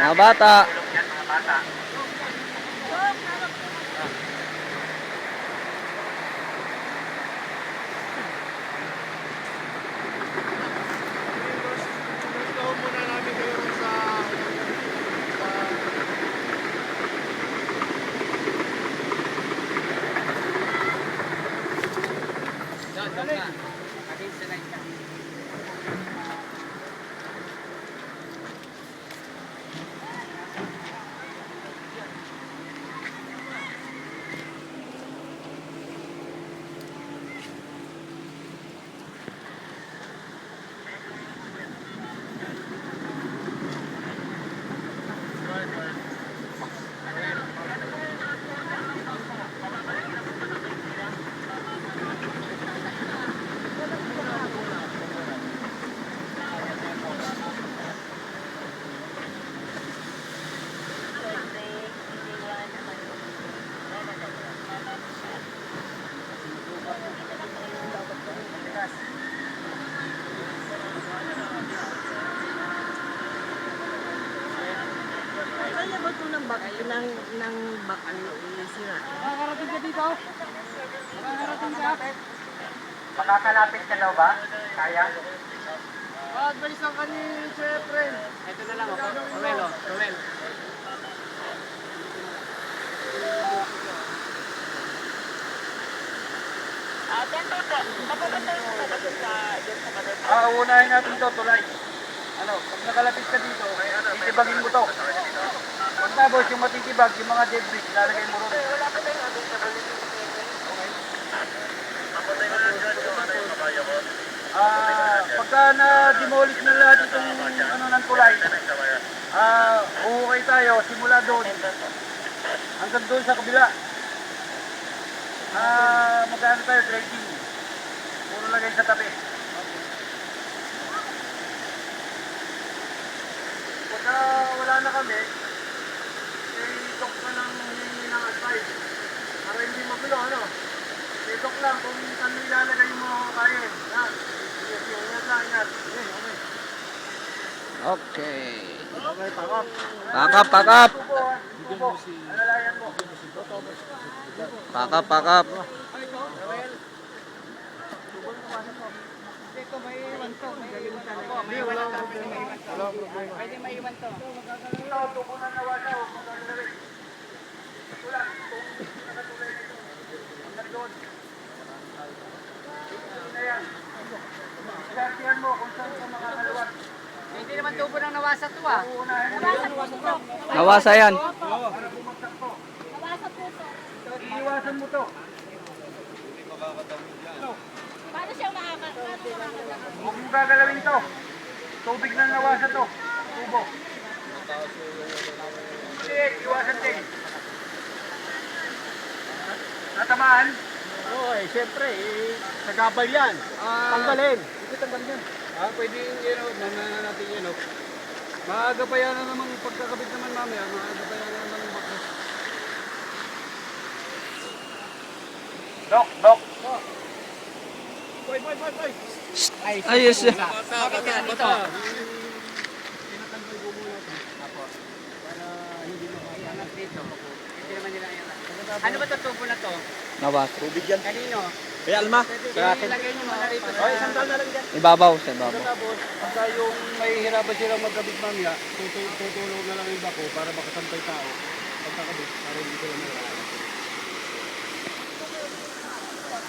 Mga bata. Yan, mga bata. Gusto muna namin kayo Kaya ba ito ng bak ng ng bak ano sira? Makakarating ka dito? Makakarating ka? Makakalapit ka daw ba? Kaya? Advice lang ka ni Chef Ren. Ito na lang ako. Romel, oh. Romel. Ah, unahin natin to, tulay. Ano, pag nakalapit ka dito, titibagin mo to. Pag tapos yung matitibag, yung mga debris, lalagay mo ron. Ah, pagka na-demolish na lahat itong ano ng tulay, ah, uhukay tayo, simula doon, hanggang doon sa kabila. Ah, magkano tayo, grading. Puro lagay sa tabi. Pagka wala na kami, eh, talk na lang advice. Para hindi magulo, ano? Eh, talk lang kung saan mo ilalagay yung mga kain. Yan. Yes, ingat lang, ingat. Okay, okay. Pakap. Pakap, pakap. Tubo, ah. Tubo. Alalayan mo. Pakap, pakap. Ito, may iwan to. May iwan to. May iwan to. Pwede may iwan to. Ito, tubo na huwag gagawin. Hindi naman tubo ng nawasa to ah. Yan. Nawasa yan. Para bumagsak to. Iiwasan mo to. Paano siya makaka... Paano makaka... Huwag mo gagalawin to. Tubig na nawasa to. Tubo. Hindi, iwasan din. Natamaan? Oo eh, siyempre, eh, sagabal yan. Tanggalin. Hindi tanggal yan. Ah, pwede yun, know, mamaya natin yun, know. Maaga pa yan na naman, pagkakabit naman mamaya, maaga pa yan na naman yung baklas. Dok, dok. Boy, boy, boy, boy. Ayos yan. Bakit ka dito? Iangat dito. Hindi naman nila iangat. Ano ba to tubo na to? Nawasa. Tubig yan. Kanino? Kaya Alma, Pwede ilagay nyo muna rito sa... Ay, sandal na lang yan. Ibabaw sa ibabaw. Tapos, pagka yung may hirapan silang magkabit mamaya, tutu- tutulong na lang yung bako para makasantay tao. Pagkakabit, para hindi sila may